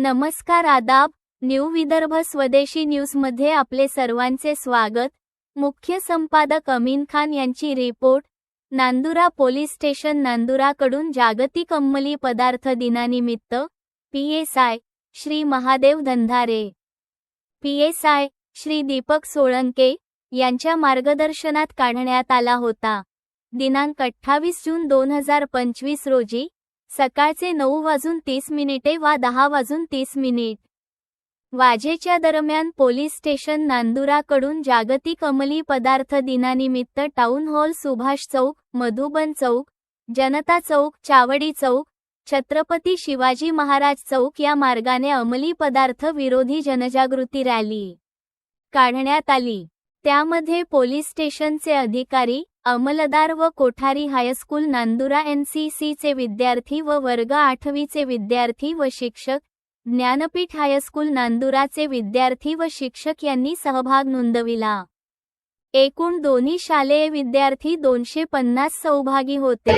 नमस्कार आदाब न्यू विदर्भ स्वदेशी न्यूजमध्ये आपले सर्वांचे स्वागत. मुख्य संपादक अमीन खान यांची रिपोर्ट. नांदुरा पोलीस स्टेशन नांदुराकडून जागतिक अंमली पदार्थ दिनानिमित्त पीएसआय श्री महादेव धंधारे. पीएसआय श्री दीपक सोळंके यांच्या मार्गदर्शनात काढण्यात आला होता. दिनांक अठ्ठावीस जून दोन हजार पंचवीस रोजी सकाळचे नऊ वाजून तीस मिनिटे वा दहा वाजून तीस मिनिट. वाजेच्या दरम्यान पोलीस स्टेशन नांदुराकडून जागतिक अंमली पदार्थ दिनानिमित्त टाउन हॉल सुभाष चौक मधुबन चौक जनता चौक चावडी चौक छत्रपती शिवाजी महाराज चौक या मार्गाने अंमली पदार्थ विरोधी जनजागृती रॅली काढण्यात आली. त्यामध्ये पोलीस स्टेशनचे अधिकारी अंमलदार व Kothari high school Nandura N C सीचे विद्यार्थी व वर्ग आठवीचे विद्यार्थी व शिक्षक ज्ञानपीठ हायस्कूल नांदुराचे विद्यार्थी व शिक्षक यांनी सहभाग नोंदविला. एकूण दोन्ही शालेय विद्यार्थी दोनशे पन्नास सहभागी होते.